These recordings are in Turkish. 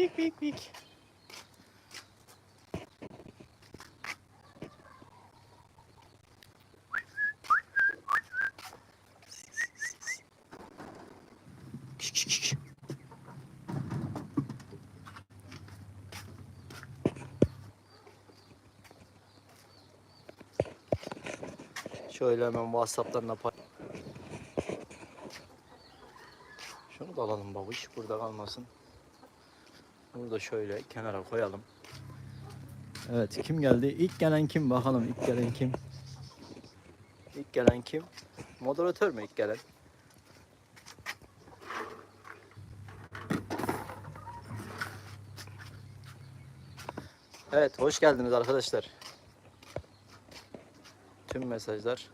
Vik vik vik. Şöyle hemen WhatsApp'tan pay. Şunu da alalım babuş. Burada kalmasın. Bunu da şöyle kenara koyalım. Evet kim geldi? İlk gelen kim bakalım ilk gelen kim? İlk gelen kim? Moderatör mü ilk gelen? Evet hoş geldiniz arkadaşlar. Tüm mesajlar.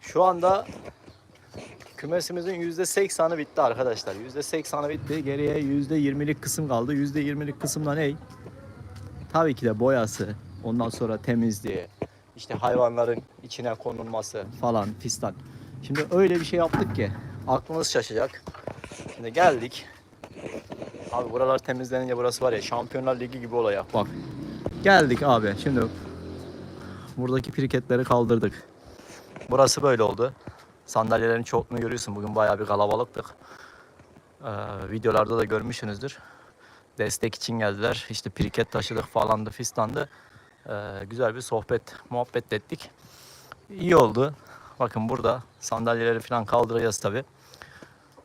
Şu anda kümesimizin %80'ı bitti arkadaşlar. %80'ı bitti. Geriye %20'lik kısım kaldı. %20'lik kısımda ne? Tabii ki de boyası. Ondan sonra temizliği. işte hayvanların içine konulması falan fistan. Şimdi öyle bir şey yaptık ki aklınız şaşacak. Şimdi geldik. Abi buralar temizlenince burası var ya Şampiyonlar Ligi gibi olacak. Bak. Geldik abi. Şimdi buradaki piriketleri kaldırdık. Burası böyle oldu. Sandalyelerin çokluğunu görüyorsun. Bugün bayağı bir kalabalıktık. Ee, videolarda da görmüşsünüzdür. Destek için geldiler. İşte piriket taşıdık falandı fistandı. Ee, güzel bir sohbet, muhabbet ettik. İyi oldu. Bakın burada sandalyeleri falan kaldıracağız tabi.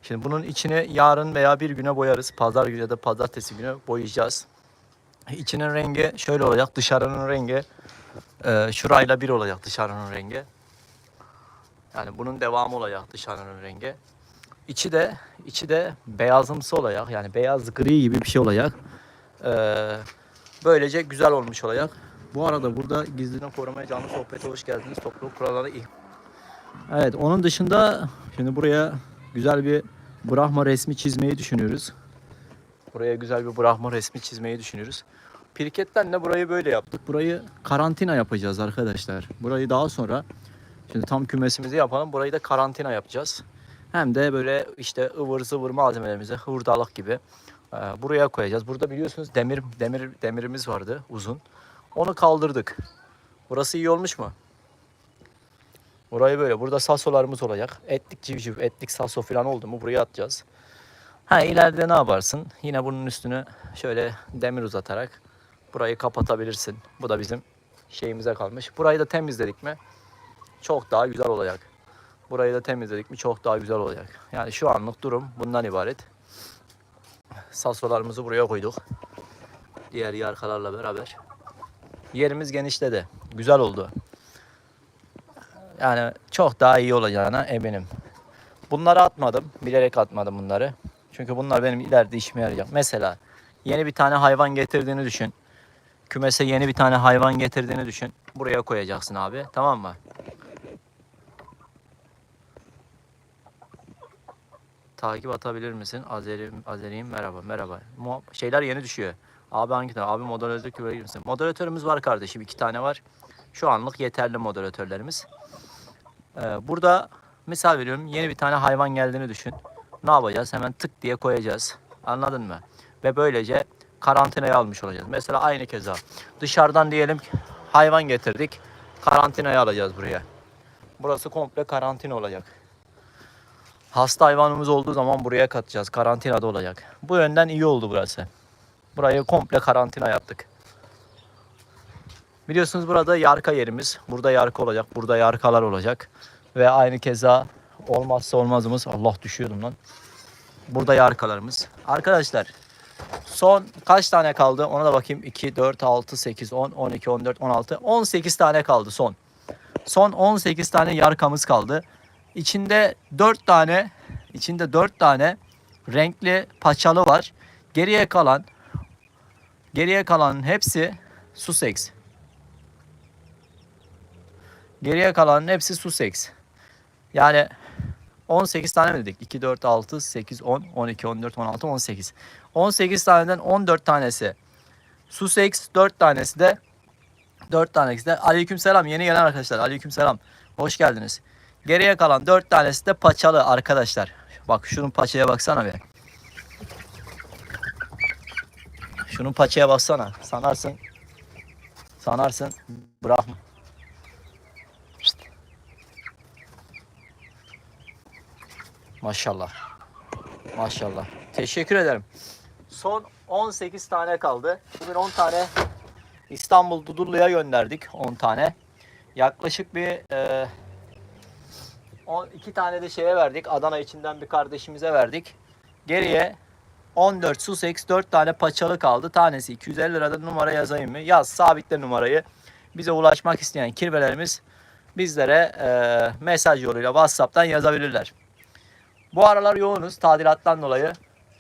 Şimdi bunun içini yarın veya bir güne boyarız. Pazar günü ya da pazartesi günü boyayacağız. İçinin rengi şöyle olacak. Dışarının rengi e, şurayla bir olacak dışarının rengi. Yani bunun devamı olacak dışarının rengi. İçi de içi de beyazımsı olacak. Yani beyaz gri gibi bir şey olacak. Ee, böylece güzel olmuş olacak. Bu arada burada gizliliğini korumaya canlı sohbete hoş geldiniz. Topluluk kuralları iyi. Evet onun dışında şimdi buraya güzel bir Brahma resmi çizmeyi düşünüyoruz. Buraya güzel bir Brahma resmi çizmeyi düşünüyoruz. Pirketten de burayı böyle yaptık. Burayı karantina yapacağız arkadaşlar. Burayı daha sonra şimdi tam kümesimizi yapalım. Burayı da karantina yapacağız. Hem de böyle işte ıvır zıvır malzemelerimizi hurdalık gibi e, buraya koyacağız. Burada biliyorsunuz demir demir demirimiz vardı uzun. Onu kaldırdık. Burası iyi olmuş mu? Burayı böyle. Burada sasolarımız olacak. Etlik civciv, etlik saso falan oldu mu buraya atacağız. Ha ileride ne yaparsın? Yine bunun üstünü şöyle demir uzatarak burayı kapatabilirsin. Bu da bizim şeyimize kalmış. Burayı da temizledik mi çok daha güzel olacak. Burayı da temizledik mi çok daha güzel olacak. Yani şu anlık durum bundan ibaret. Sasolarımızı buraya koyduk. Diğer yarkalarla beraber. Yerimiz genişledi. Güzel oldu. Yani çok daha iyi olacağına eminim. Bunları atmadım. Bilerek atmadım bunları. Çünkü bunlar benim ileride işime yarayacak. Mesela yeni bir tane hayvan getirdiğini düşün. Kümese yeni bir tane hayvan getirdiğini düşün. Buraya koyacaksın abi. Tamam mı? Takip atabilir misin? Azeri, Azeri'yim merhaba merhaba. Mu- şeyler yeni düşüyor. Abi hangi tane? Abi moderatör küveye misin? Moderatörümüz var kardeşim. iki tane var. Şu anlık yeterli moderatörlerimiz. Ee, burada misal veriyorum yeni bir tane hayvan geldiğini düşün. Ne yapacağız? Hemen tık diye koyacağız. Anladın mı? Ve böylece karantinaya almış olacağız. Mesela aynı keza dışarıdan diyelim hayvan getirdik. Karantinaya alacağız buraya. Burası komple karantina olacak. Hasta hayvanımız olduğu zaman buraya katacağız. Karantinada olacak. Bu yönden iyi oldu burası. Burayı komple karantina yaptık. Biliyorsunuz burada yarka yerimiz. Burada yarka olacak. Burada yarkalar olacak. Ve aynı keza olmazsa olmazımız. Allah düşüyordum lan. Burada yarkalarımız. Arkadaşlar son kaç tane kaldı? Ona da bakayım. 2, 4, 6, 8, 10, 12, 14, 16. 18 tane kaldı son. Son 18 tane yarkamız kaldı. İçinde 4 tane içinde 4 tane renkli paçalı var. Geriye kalan geriye kalan hepsi Sussex. Geriye kalanın hepsi Sussex. Yani 18 tane mi dedik? 2, 4, 6, 8, 10, 12, 14, 16, 18. 18 taneden 14 tanesi Sussex, 4 tanesi de 4 tanesi de Aleykümselam yeni gelen arkadaşlar. Aleykümselam. Hoş geldiniz. Geriye kalan 4 tanesi de paçalı arkadaşlar. Bak şunun paçaya baksana be. Şunun paçaya baksana. Sanarsın. Sanarsın. Brahma. Maşallah. Maşallah. Teşekkür ederim. Son 18 tane kaldı. Bugün 10 tane İstanbul Dudullu'ya gönderdik. 10 tane. Yaklaşık bir e, 12 tane de şeye verdik. Adana içinden bir kardeşimize verdik. Geriye 14 Sussex 4 tane paçalı kaldı. Tanesi 250 lirada numara yazayım mı? Yaz sabitle numarayı. Bize ulaşmak isteyen kirvelerimiz bizlere e, mesaj yoluyla WhatsApp'tan yazabilirler. Bu aralar yoğunuz tadilattan dolayı.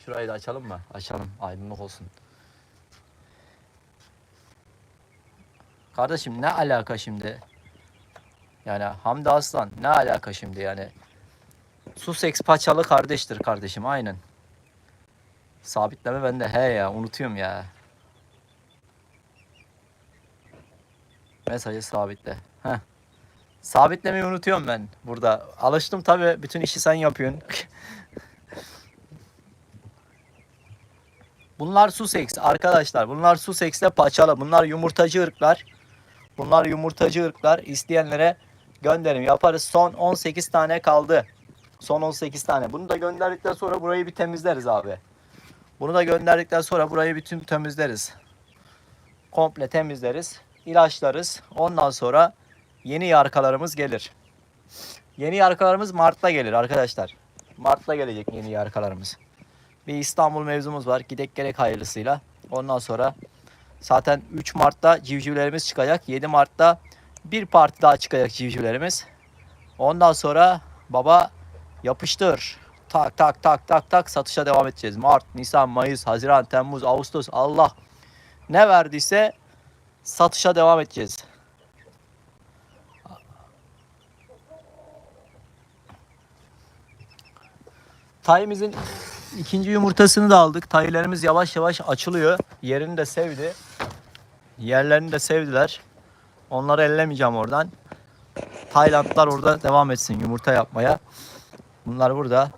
Şurayı da açalım mı? Açalım. Aydınlık olsun. Kardeşim ne alaka şimdi? Yani Hamdi Aslan ne alaka şimdi yani? Sussex paçalı kardeştir kardeşim aynen. Sabitleme bende he ya unutuyorum ya. Mesajı sabitle. Heh. Sabitlemeyi unutuyorum ben burada. Alıştım tabi bütün işi sen yapıyorsun. Bunlar Sussex arkadaşlar. Bunlar Sussex'te paçalı. Bunlar yumurtacı ırklar. Bunlar yumurtacı ırklar. İsteyenlere gönderim yaparız. Son 18 tane kaldı. Son 18 tane. Bunu da gönderdikten sonra burayı bir temizleriz abi. Bunu da gönderdikten sonra burayı bütün temizleriz. Komple temizleriz. ilaçlarız. Ondan sonra yeni yarkalarımız gelir. Yeni yarkalarımız Mart'ta gelir arkadaşlar. Mart'ta gelecek yeni yarkalarımız. Bir İstanbul mevzumuz var. Gidek gerek hayırlısıyla. Ondan sonra zaten 3 Mart'ta civcivlerimiz çıkacak. 7 Mart'ta bir parti daha çıkacak civcivlerimiz. Ondan sonra baba yapıştır. Tak tak tak tak tak satışa devam edeceğiz. Mart, Nisan, Mayıs, Haziran, Temmuz, Ağustos Allah ne verdiyse satışa devam edeceğiz. Tayimizin ikinci yumurtasını da aldık. Taylarımız yavaş yavaş açılıyor. Yerini de sevdi. Yerlerini de sevdiler. Onları ellemeyeceğim oradan. Taylandlar orada devam etsin yumurta yapmaya. Bunlar burada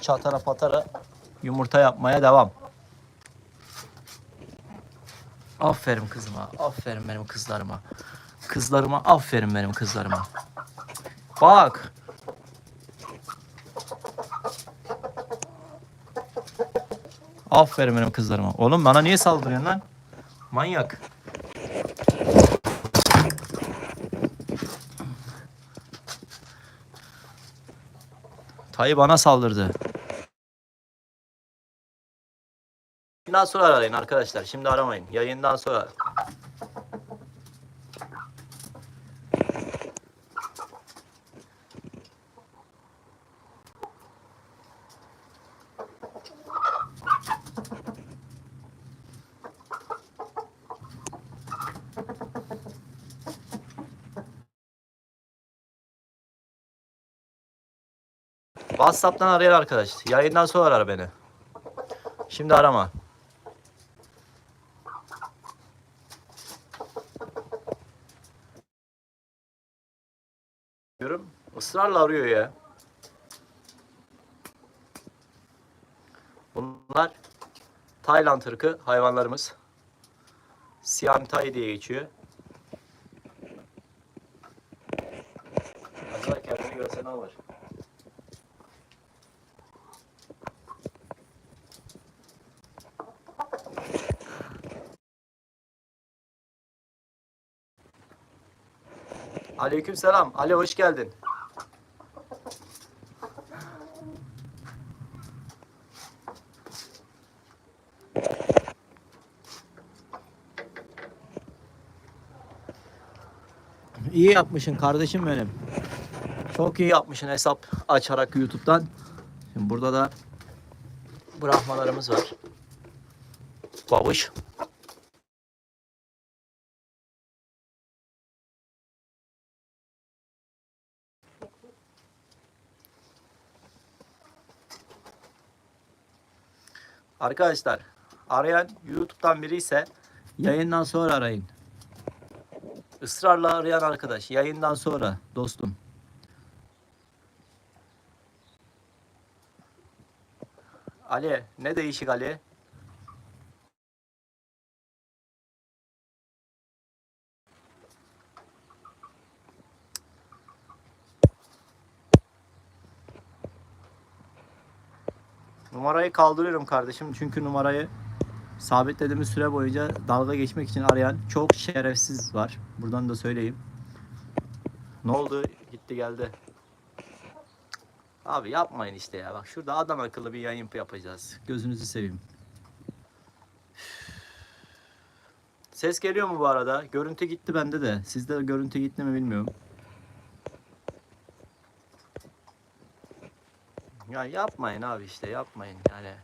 çatara patara yumurta yapmaya devam. Aferin kızıma. Aferin benim kızlarıma. Kızlarıma aferin benim kızlarıma. Bak. Aferin benim kızlarıma. Oğlum bana niye saldırıyorsun lan? Manyak. Tayı bana saldırdı. Yayından sonra arayın arkadaşlar. Şimdi aramayın. Yayından sonra. WhatsApp'tan arayan arkadaş. Yayından sonra ara beni. Şimdi arama. Diyorum. Israrla arıyor ya. Bunlar Tayland ırkı hayvanlarımız. Siam Tay diye geçiyor. Aleyküm selam. Ali hoş geldin. İyi yapmışsın kardeşim benim. Çok iyi yapmışsın hesap açarak YouTube'dan. Şimdi burada da bırakmalarımız var. Babuş. Arkadaşlar arayan YouTube'dan biri ise yayından sonra arayın. Israrla arayan arkadaş yayından sonra dostum. Ali ne değişik Ali? Numarayı kaldırıyorum kardeşim çünkü numarayı sabitlediğimiz süre boyunca dalga geçmek için arayan çok şerefsiz var. Buradan da söyleyeyim. Ne oldu? Gitti geldi. Abi yapmayın işte ya. Bak şurada adam akıllı bir yayın yapacağız. Gözünüzü seveyim. Ses geliyor mu bu arada? Görüntü gitti bende de. Sizde de görüntü gitti mi bilmiyorum. Ya yapmayın abi işte yapmayın yani.